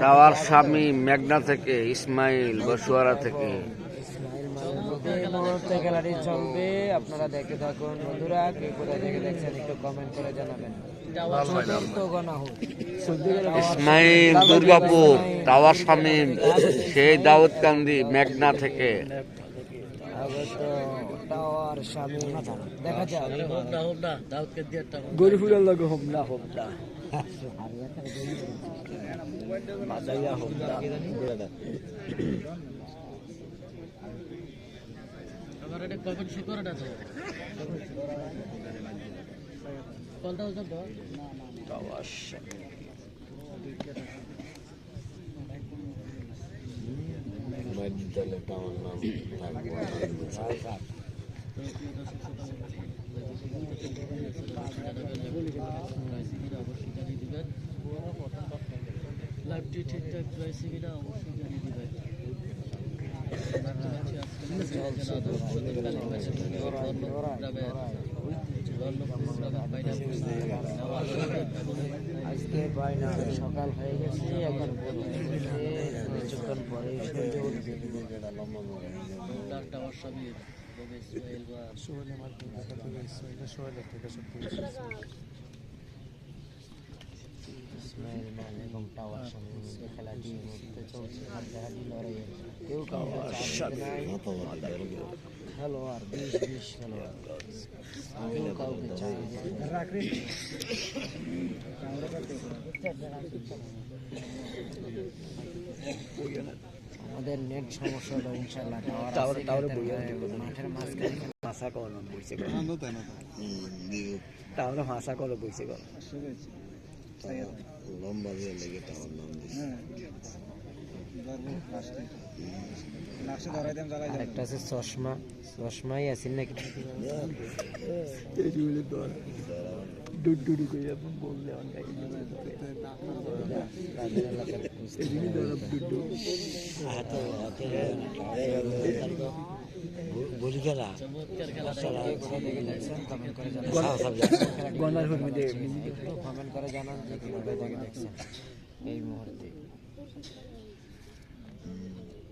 Tower স্বামী মেঘনা থেকে ইসমাইল বসুয়ারা থেকে। মুহূর্তে খেলাটি চলবে আপনারা দেখতে থাকুন। বন্ধুরা কে কোথা থেকে দেখছেন একটু কমেন্ট করে জানাবেন। ইসমাইল দুর্গাপুর টাওয়ার স্বামী সেই দাউদকান্দি মেঘনা থেকে। দেখা বাজাইয়া হোমলা টাওয়ার স্বামী লাইভটি ঠিকঠাক রয়েছে কিনা অবশ্যই জানিয়ে দিবেন আজকে বাইনা সকাল হয়ে গেছে এখন কিছুক্ষণ পরে সূর্য উঠবে شوالة مالكم تكتب اسماعيل شوالة تكتب اسماعيل اسماعيل معنى قمطاوة عشان دخل دين وتتوسع هذه الأورية يوقع وتعبد هلوار بيش بيش هلوار يوقع وتعبد تبدأ আমাদের নেট সমস্যা হলো ইনশাল্লাহ টাওয়ার টাওয়ার- টাওয়ারে বইয়া মাঠের মাঝখানে ভাষা কর বইছে কর আরেকটা আছে চশমা। চশমাই আছে নাকি? ডুডুডু করে বললে অনেক করে জানান গনার হর মধ্যে এই মুহূর্তে